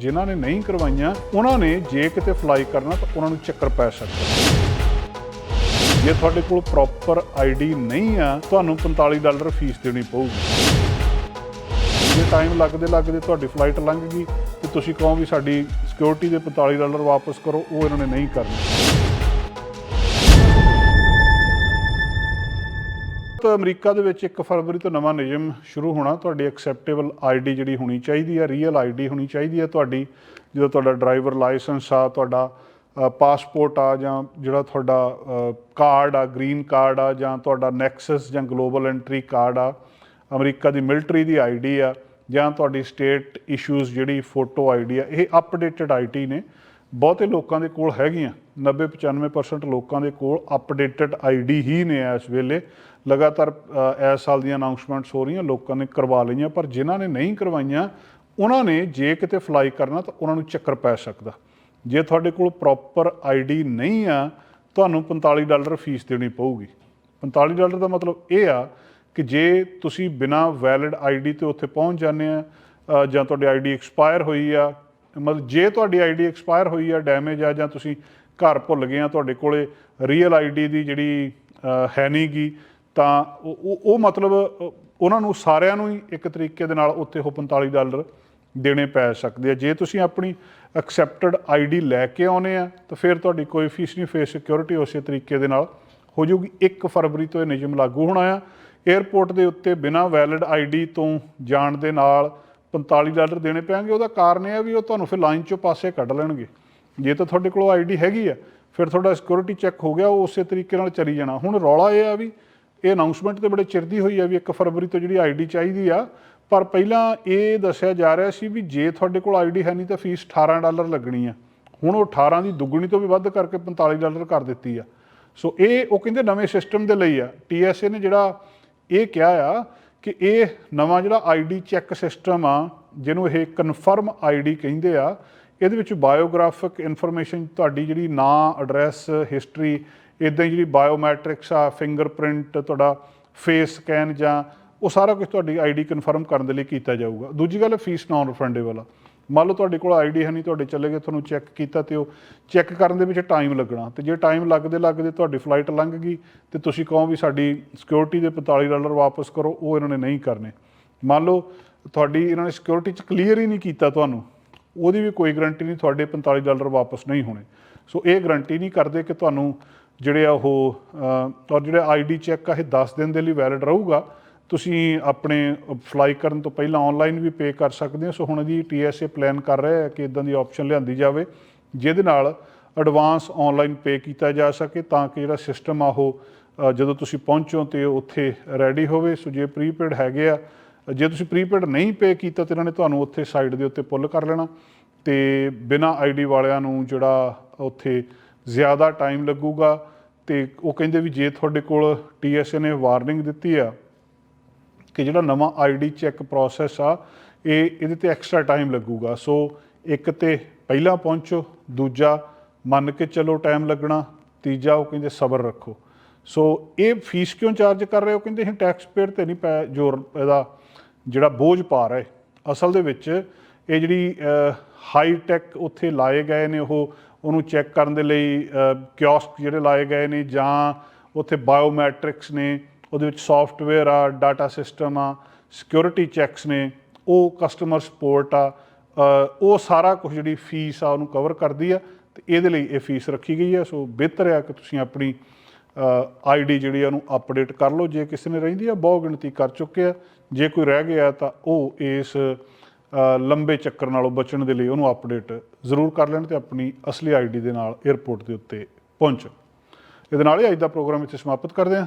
ਜਿਨ੍ਹਾਂ ਨੇ ਨਹੀਂ ਕਰਵਾਈਆਂ, ਉਹਨਾਂ ਨੇ ਜੇ ਕਿਤੇ ਫਲਾਈ ਕਰਨਾ ਤਾਂ ਉਹਨਾਂ ਨੂੰ ਚੱਕਰ ਪੈ ਸਕਦਾ ਜੇ ਤੁਹਾਡੇ ਕੋਲ ਪ੍ਰੋਪਰ ਆਈਡੀ ਨਹੀਂ ਆ, ਤੁਹਾਨੂੰ 45 ਡਾਲਰ ਫੀਸ ਦੇਣੀ ਪਊਗੀ। ਜੇ ਟਾਈਮ ਲੱਗਦੇ ਲੱਗਦੇ ਤੁਹਾਡੀ ਫਲਾਈਟ ਲੰਘ ਗਈ, ਤੇ ਤੁਸੀਂ ਕਹੋ ਵੀ ਸਾਡੀ ਸਿਕਿਉਰਿਟੀ ਦੇ 45 ਡਾਲਰ ਵਾਪਸ ਕਰੋ, ਉਹ ਇਹਨਾਂ ਨੇ ਨਹੀਂ ਕਰਨੀ। ਤਾਂ ਅਮਰੀਕਾ ਦੇ ਵਿੱਚ 1 ਫਰਵਰੀ ਤੋਂ ਨਵਾਂ ਨਿਯਮ ਸ਼ੁਰੂ ਹੋਣਾ, ਤੁਹਾਡੀ ਐਕਸੈਪਟੇਬਲ ਆਈਡੀ ਜਿਹੜੀ ਹੋਣੀ ਚਾਹੀਦੀ ਹੈ ਰੀਅਲ ਆਈਡੀ ਹੋਣੀ ਚਾਹੀਦੀ ਹੈ ਤੁਹਾਡੀ, ਜਦੋਂ ਤੁਹਾਡਾ ਡਰਾਈਵਰ ਲਾਇਸੈਂਸ ਆ, ਤੁਹਾਡਾ ਪਾਸਪੋਰਟ ਆ ਜਾਂ ਜਿਹੜਾ ਤੁਹਾਡਾ ਕਾਰਡ ਆ ਗ੍ਰੀਨ ਕਾਰਡ ਆ ਜਾਂ ਤੁਹਾਡਾ ਨੈਕਸਸ ਜਾਂ ਗਲੋਬਲ ਐਂਟਰੀ ਕਾਰਡ ਆ, ਅਮਰੀਕਾ ਦੀ ਮਿਲਟਰੀ ਦੀ ਆਈਡੀ ਆ ਜਾਂ ਤੁਹਾਡੀ ਸਟੇਟ ਇਸ਼ੂਜ਼ ਜਿਹੜੀ ਫੋਟੋ ਆਈਡੀ ਆ, ਇਹ ਅਪਡੇਟਡ ਆਈਟੀ ਨੇ। ਬਹੁਤੇ ਲੋਕਾਂ ਦੇ ਕੋਲ ਹੈਗੀਆਂ। 90 95% ਲੋਕਾਂ ਦੇ ਕੋਲ ਅਪਡੇਟਡ ਆਈਡੀ ਹੀ ਨੇ ਇਸ ਵੇਲੇ। ਲਗਾਤਾਰ ਇਸ ਸਾਲ ਦੀਆਂ ਅਨਾਉਂਸਮੈਂਟਸ ਹੋ ਰਹੀਆਂ, ਲੋਕਾਂ ਨੇ ਕਰਵਾ ਲਈਆਂ, ਪਰ ਜਿਨ੍ਹਾਂ ਨੇ ਨਹੀਂ ਕਰਵਾਈਆਂ, ਉਹਨਾਂ ਨੇ ਜੇ ਕਿਤੇ ਫਲਾਈ ਕਰਨਾ ਤਾਂ ਉਹਨਾਂ ਨੂੰ ਚੱਕਰ ਪੈ ਸਕਦਾ। ਜੇ ਤੁਹਾਡੇ ਕੋਲ ਪ੍ਰੋਪਰ ਆਈਡੀ ਨਹੀਂ ਆ, ਤੁਹਾਨੂੰ 45 ਡਾਲਰ ਫੀਸ ਦੇਣੀ ਪਊਗੀ। 45 ਡਾਲਰ ਦਾ ਮਤਲਬ ਇਹ ਆ ਕਿ ਜੇ ਤੁਸੀਂ ਬਿਨਾ ਵੈਲਿਡ ਆਈਡੀ ਤੇ ਉੱਥੇ ਪਹੁੰਚ ਜਾਂਦੇ ਆ ਜਾਂ ਤੁਹਾਡੀ ਆਈਡੀ ਐਕਸਪਾਇਰ ਹੋਈ ਆ ਮਤਲਬ ਜੇ ਤੁਹਾਡੀ ਆਈਡੀ ਐਕਸਪਾਇਰ ਹੋਈ ਆ ਡੈਮੇਜ ਆ ਜਾਂ ਤੁਸੀਂ ਘਰ ਭੁੱਲ ਗਏ ਆ ਤੁਹਾਡੇ ਕੋਲੇ ਰੀਅਲ ਆਈਡੀ ਦੀ ਜਿਹੜੀ ਅ, ਹੈ ਨਹੀਂਗੀ ਤਾਂ ਉਹ ਉਹ- ਮਤਲਬ ਉਹਨਾਂ ਨੂੰ ਸਾਰਿਆਂ ਨੂੰ ਹੀ ਇੱਕ ਤਰੀਕੇ ਦੇ ਨਾਲ ਉੱਥੇ ਉਹ 45 ਡਾਲਰ ਦੇਣੇ ਪੈ ਸਕਦੇ ਆ। ਜੇ ਤੁਸੀਂ ਆਪਣੀ ਐਕਸੈਪਟਡ ਆਈਡੀ ਲੈ ਕੇ ਆਉਨੇ ਆ ਤਾਂ ਫਿਰ ਤੁਹਾਡੀ ਕੋਈ ਫੀਸ ਨਹੀਂ ਫੇਸ ਸਿਕਿਉਰਿਟੀ ਉਸੇ ਤਰੀਕੇ ਦੇ ਨਾਲ ਹੋ ਜਾਊਗੀ। 1 ਫਰਵਰੀ ਤੋਂ ਇਹ ਨਿਯਮ ਲਾਗੂ ਹੋਣਾ ਆ। 에ਅਰਪੋਰਟ ਦੇ ਉੱਤੇ ਬਿਨਾ ਵੈਲਿਡ ਆਈਡੀ ਤੋਂ ਜਾਣ ਦੇ ਨਾਲ 45 ਡਾਲਰ ਦੇਣੇ ਪੈਣਗੇ, ਉਹਦਾ ਕਾਰਨ ਇਹ ਆ ਵੀ ਉਹ ਤੁਹਾਨੂੰ ਫਿਰ ਲਾਈਨ ਚੋਂ ਪਾਸੇ ਕੱਢ ਲੈਣਗੇ। ਜੇ ਤਾਂ ਤੁਹਾਡੇ ਕੋਲ ਆਈਡੀ ਹੈਗੀ ਆ, ਫਿਰ ਤੁਹਾਡਾ ਸਿਕਿਉਰਿਟੀ ਚੈੱਕ ਹੋ ਗਿਆ, ਉਹ ਉਸੇ ਤਰੀਕੇ ਨਾਲ ਚੱਲੀ ਜਾਣਾ। ਹੁਣ ਰੌਲਾ ਇਹ ਆ ਵੀ ਇਹ ਅਨਾਉਂਸਮੈਂਟ ਤੇ ਬੜੇ ਚਿਰ ਦੀ ਹੋਈ ਆ ਵੀ 1 ਫਰਵਰੀ ਤੋਂ ਜਿਹੜੀ ਆਈਡੀ ਚਾਹੀਦੀ ਆ, ਪਰ ਪਹਿਲਾਂ ਇਹ ਦੱਸਿਆ ਜਾ ਰਿਹਾ ਸੀ ਵੀ ਜੇ ਤੁਹਾਡੇ ਕੋਲ ਆਈਡੀ ਹੈ ਨਹੀਂ ਤਾਂ ਫੀਸ 18 ਡਾਲਰ ਲੱਗਣੀ ਆ। ਹੁਣ ਉਹ 18 ਦੀ ਦੁੱਗਣੀ ਤੋਂ ਵੀ ਵੱਧ ਕਰਕੇ 45 ਡਾਲਰ ਕਰ ਦਿੱਤੀ ਆ। ਸੋ ਇਹ, ਉਹ ਕਹਿੰਦੇ ਨਵੇਂ ਸਿਸਟਮ ਦੇ ਲਈ ਆ। ਟੀਐਸਏ ਨੇ ਜਿਹੜਾ ਇਹ ਕਿਹਾ ਆ ਕਿ ਇਹ ਨਵਾਂ ਜਿਹੜਾ ਆਈਡੀ ਚੈੱਕ ਸਿਸਟਮ ਆ, ਜਿਹਨੂੰ ਇਹ ਕਨਫਰਮ ਆਈਡੀ ਕਹਿੰਦੇ ਆ, ਇਹਦੇ ਵਿੱਚ ਬਾਇਓਗ੍ਰਾਫਿਕ ਇਨਫੋਰਮੇਸ਼ਨ ਤੁਹਾਡੀ ਜਿਹੜੀ ਨਾਂ ਐਡਰੈਸ ਹਿਸਟਰੀ ਇਦਾਂ ਹੀ ਜਿਹੜੀ ਬਾਇਓਮੈਟ੍ਰਿਕਸ ਆ ਫਿੰਗਰਪ੍ਰਿੰਟ ਤੁਹਾਡਾ ਫੇਸ ਸਕੈਨ ਜਾਂ ਉਹ ਸਾਰਾ ਕੁਝ ਤੁਹਾਡੀ ਆਈਡੀ ਕਨਫਰਮ ਕਰਨ ਦੇ ਲਈ ਕੀਤਾ ਜਾਊਗਾ। ਦੂਜੀ ਗੱਲ ਫੀਸ ਨਾਨ ਰਿਫੰਡੇਬਲ ਆ। ਮੰਨ ਲਓ ਤੁਹਾਡੇ ਕੋਲ ਆਈਡੀ ਹੈ ਨਹੀਂ ਤੁਹਾਡੇ ਚਲੇ ਗਏ ਤੁਹਾਨੂੰ ਚੈੱਕ ਕੀਤਾ ਤੇ ਉਹ ਚੈੱਕ ਕਰਨ ਦੇ ਵਿੱਚ ਟਾਈਮ ਲੱਗਣਾ। ਤੇ ਜੇ ਟਾਈਮ ਲੱਗਦੇ ਲੱਗਦੇ ਤੁਹਾਡੀ ਫਲਾਈਟ ਲੰਘ ਗਈ ਤੇ ਤੁਸੀਂ ਕਹੋ ਵੀ ਸਾਡੀ ਸਿਕਿਉਰਿਟੀ ਦੇ 45 ਡਾਲਰ ਵਾਪਸ ਕਰੋ ਉਹ ਇਹਨਾਂ ਨੇ ਨਹੀਂ ਕਰਨੇ। ਮੰਨ ਲਓ ਤੁਹਾਡੀ ਇਹਨਾਂ ਨੇ ਸਿਕਿਉਰਿਟੀ ਚ ਕਲੀਅਰ ਹੀ ਨਹੀਂ ਕੀਤਾ ਤੁਹਾਨੂੰ ਉਹਦੀ ਵੀ ਕੋਈ ਗਰੰਟੀ ਨਹੀਂ ਤੁਹਾਡੇ 45 ਡਾਲਰ ਵਾਪਸ ਨਹੀਂ ਹੋਣੇ। ਸੋ ਇਹ ਗਰੰਟੀ ਨਹੀਂ ਕਰਦੇ ਕਿ ਤੁਹਾਨੂੰ ਜਿਹੜੇ ਆ ਉਹ ਅਹ, ਔਰ ਜਿਹੜਾ ਆਈਡੀ ਚੈੱਕ ਆ ਇਹ 10 ਦਿਨ ਦੇ ਲਈ ਵੈਲਿਡ ਰਹੂਗਾ। ਤੁਸੀਂ ਆਪਣੇ ਫਲਾਈ ਕਰਨ ਤੋਂ ਪਹਿਲਾਂ ਆਨਲਾਈਨ ਵੀ ਪੇ ਕਰ ਸਕਦੇ ਹੋ। ਸੋ ਹੁਣ ਇਹਦੀ ਟੀਐਸਏ ਪਲਾਨ ਕਰ ਰਿਹਾ ਹੈ ਕਿ ਇਦਾਂ ਦੀ ਆਪਸ਼ਨ ਲਿਆਂਦੀ ਜਾਵੇ, ਜਿਹਦੇ ਨਾਲ ਐਡਵਾਂਸ ਆਨਲਾਈਨ ਪੇ ਕੀਤਾ ਜਾ ਸਕੇ ਤਾਂ ਕਿ ਜਿਹੜਾ ਸਿਸਟਮ ਆ ਉਹ ਜਦੋਂ ਤੁਸੀਂ ਪਹੁੰਚੋ ਤੇ ਉੱਥੇ ਰੈਡੀ ਹੋਵੇ। ਸੋ ਜੇ ਪ੍ਰੀਪੇਡ ਹੈਗੇ ਆ, ਜੇ ਤੁਸੀਂ ਪ੍ਰੀਪੇਡ ਨਹੀਂ ਪੇ ਕੀਤਾ ਤੇ ਇਹਨਾਂ ਨੇ ਤੁਹਾਨੂੰ ਉੱਥੇ ਸਾਈਡ ਦੇ ਉੱਤੇ ਪੁੱਲ ਕਰ ਲੈਣਾ। ਤੇ ਬਿਨਾ ਆਈਡੀ ਵਾਲਿਆਂ ਨੂੰ ਜਿਹੜਾ ਉੱਥੇ ਜ਼ਿਆਦਾ ਟਾਈਮ ਲੱਗੂਗਾ ਤੇ ਉਹ ਕਹਿੰਦੇ ਵੀ ਜੇ ਤੁਹਾਡੇ ਕੋਲ ਟੀਐਸਏ ਨੇ ਵਾਰਨਿੰਗ ਦਿੱਤੀ ਆ ਕਿ ਜਿਹੜਾ ਨਵਾਂ ਆਈਡੀ ਚੈੱਕ ਪ੍ਰੋਸੈਸ ਆ, ਇਹ ਇਹਦੇ ਤੇ ਐਕਸਟਰਾ ਟਾਈਮ ਲੱਗੂਗਾ। ਸੋ ਇੱਕ ਤੇ ਪਹਿਲਾਂ ਪਹੁੰਚੋ, ਦੂਜਾ ਮੰਨ ਕੇ ਚੱਲੋ ਟਾਈਮ ਲੱਗਣਾ, ਤੀਜਾ ਉਹ ਕਹਿੰਦੇ ਸਬਰ ਰੱਖੋ। ਸੋ ਇਹ ਫੀਸ ਕਿਉਂ ਚਾਰਜ ਕਰ ਰਹੇ ਹੋ? ਕਹਿੰਦੇ ਅਸੀਂ ਟੈਕਸ ਪੇਅਰ ਤੇ ਨਹੀਂ ਪੈ ਜੋਰ ਇਹਦਾ ਜਿਹੜਾ ਬੋਝ ਪਾ ਰਹੇ। ਅਸਲ ਦੇ ਵਿੱਚ ਇਹ ਜਿਹੜੀ ਹਾਈ ਟੈਕ ਉੱਥੇ ਲਾਏ ਗਏ ਨੇ, ਉਹ ਉਹਨੂੰ ਚੈੱਕ ਕਰਨ ਦੇ ਲਈ ਕਿਓਸਕ ਜਿਹੜੇ ਲਾਏ ਗਏ ਨੇ ਜਾਂ ਉੱਥੇ ਬਾਇਓਮੈਟ੍ਰਿਕਸ ਨੇ ਉਹਦੇ ਵਿੱਚ ਸੌਫਟਵੇਅਰ ਆ ਡਾਟਾ ਸਿਸਟਮ ਆ ਸਿਕਿਉਰਿਟੀ ਚੈੱਕਸ ਨੇ, ਉਹ ਕਸਟਮਰ ਸਪੋਰਟ ਆ ਉਹ ਸਾਰਾ ਕੁਝ ਜਿਹੜੀ ਫੀਸ ਆ ਉਹਨੂੰ ਕਵਰ ਕਰਦੀ ਆ ਤੇ ਇਹਦੇ ਲਈ ਇਹ ਫੀਸ ਰੱਖੀ ਗਈ ਆ। ਸੋ ਬਿਹਤਰ ਆ ਕਿ ਤੁਸੀਂ ਆਪਣੀ ਆਈਡੀ ਜਿਹੜੀ ਆ ਉਹਨੂੰ ਅਪਡੇਟ ਕਰ ਲਓ ਜੇ ਕਿਸੇ ਨੇ ਰਹਿੰਦੀ ਆ ਬਹੁ ਗਿਣਤੀ ਕਰ ਚੁੱਕੇ ਆ। ਜੇ ਕੋਈ ਰਹਿ ਗਿਆ ਤਾਂ ਉਹ ਇਸ ਲੰਬੇ ਚੱਕਰ ਨਾਲੋਂ ਬਚਣ ਦੇ ਲਈ ਉਹਨੂੰ ਅਪਡੇਟ ਜ਼ਰੂਰ ਕਰ ਲੈਣ ਤੇ ਆਪਣੀ ਅਸਲੀ ਆਈਡੀ ਦੇ ਨਾਲ 에ਅਰਪੋਰਟ ਦੇ ਉੱਤੇ ਪਹੁੰਚੋ। ਇਹਦੇ ਨਾਲ ਹੀ ਅੱਜ ਦਾ ਪ੍ਰੋਗਰਾਮ ਇੱਥੇ ਸਮਾਪਤ ਕਰਦੇ ਹਾਂ